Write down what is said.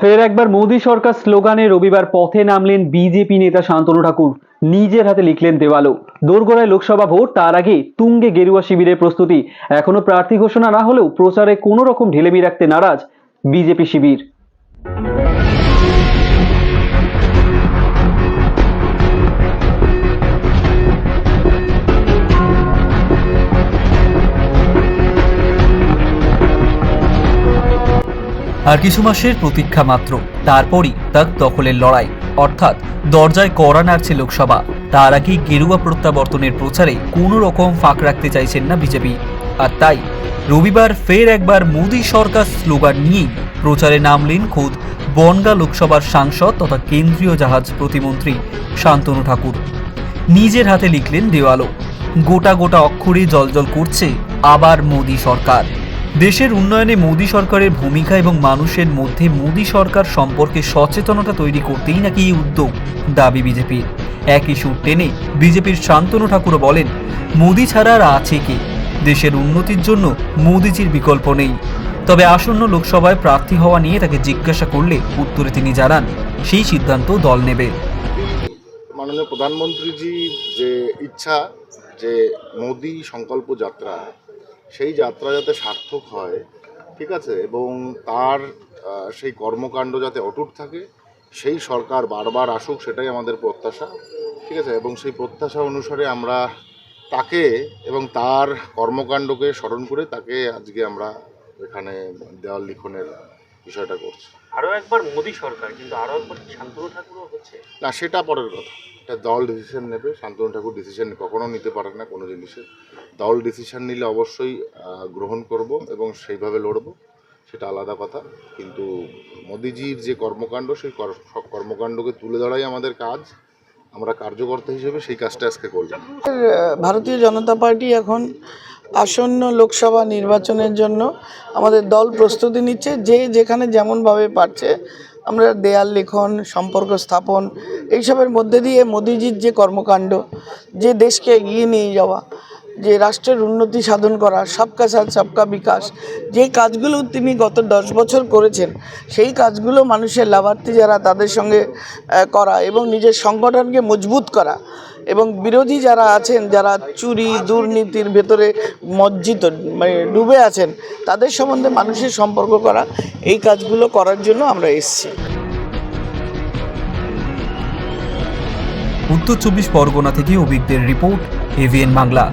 ফের একবার মোদী সরকার স্লোগানে রবিবার পথে নামলেন বিজেপি নেতা শান্তনু ঠাকুর। নিজের হাতে লিখলেন দেওয়ালো দোরগোড়ায় লোকসভা ভোট, তার আগে তুঙ্গে গেরুয়া শিবিরের প্রস্তুতি। এখনও প্রার্থী ঘোষণা না হলেও প্রচারে কোনো রকম ঢিলেমি রাখতে নারাজ বিজেপি শিবির। আর কিছু মাসের প্রতীক্ষা মাত্র। তারপরই তার দখলের লড়াই, অর্থাৎ দরজায় কড়া নাড়ছে লোকসভা। তার আগে গেরুয়া প্রত্যাবর্তনের প্রচারে কোনো রকম ফাঁক রাখতে চাইছেন না বিজেপি। আর তাই রবিবার ফের একবার মোদী সরকার স্লোগান নিয়েই প্রচারে নামলেন খোদ বনগা লোকসভার সাংসদ তথা কেন্দ্রীয় জাহাজ প্রতিমন্ত্রী শান্তনু ঠাকুর। নিজের হাতে লিখলেন দেওয়ালো গোটা গোটা অক্ষরে জলজল করছে আবার মোদী সরকার। দেশের উন্নয়নে মোদী সরকারের ভূমিকা এবং মানুষের মধ্যে মোদী সরকার সম্পর্কে সচেতনতা তৈরি করতেই নাকি এই উদ্যোগ দাবি বিজেপির। একই সুর টেনে বিজেপির শান্তনু ঠাকুরও বলেন, মোদী ছাড়া আর আছে কে? দেশের উন্নতির জন্য মোদীজির বিকল্প নেই। তবে আসন্ন লোকসভায় প্রার্থী হওয়া নিয়ে তাকে জিজ্ঞাসা করলে উত্তরে তিনি জানান, সেই সিদ্ধান্ত দল নেবে। মাননীয় প্রধানমন্ত্রীজি যে ইচ্ছা যে মোদি সংকল্প যাত্রা সেই যাত্রা যাতে সার্থক হয়, ঠিক আছে? এবং তার সেই কর্মকাণ্ড যাতে অটুট থাকে, সেই সরকার বারবার আসুক সেটাই আমাদের প্রত্যাশা, ঠিক আছে? এবং সেই প্রত্যাশা অনুসারে আমরা তাকে এবং তার কর্মকাণ্ডকে স্মরণ করে তাকে আজকে আমরা এখানে দেওয়াল লিখনের বিষয়টা করছে। আরও একবার মোদী সরকার কিন্তু আরও একবার শান্তনু ঠাকুরও হচ্ছে? না সেটা পরের কথা। এটা দল ডিসিশন নেবে শান্তনু ঠাকুর ডিসিশন কখনো নিতে পারে না কোনো জিনিসে। দল ডিসিশন নিলে অবশ্যই গ্রহণ করব এবং সেইভাবে লড়ব সেটা আলাদা কথা। কিন্তু মোদিজির যে কর্মকাণ্ড সেই কর্মকাণ্ডকে তুলে ধরাই আমাদের কাজ। আমরা কার্যকর্তা হিসেবে সেই কাজটা আজকে করব। ভারতীয় জনতা পার্টি এখন আসন্ন লোকসভা নির্বাচনের জন্য আমাদের দল প্রস্তুতি নিচ্ছে, যে যেখানে যেমনভাবে পারছে, আমরা দেয়াল লিখন, সম্পর্ক স্থাপন, এইসবের মধ্যে দিয়ে মোদিজির যে কর্মকাণ্ড, যে দেশকে এগিয়ে নিয়ে যাওয়া, যে রাষ্ট্রের উন্নতি সাধন করা, সবকা সাথ, সবকা বিকাশ, যে কাজগুলো তিনি গত দশ বছর করেছেন, সেই কাজগুলো মানুষের লাভার্থী যারা তাদের সঙ্গে করা এবং নিজের সংগঠনকে মজবুত করা এবং বিরোধী যারা আছেন, যারা চুরি, দুর্নীতির ভেতরে মজ্জিত মানে ডুবে আছেন, তাদের সম্বন্ধে মানুষের সম্পর্ক করা, এই কাজগুলো করার জন্য আমরা এসছি। উত্তর চব্বিশ পরগনা থেকে অভিজ্ঞদের রিপোর্ট এভিএন বাংলা।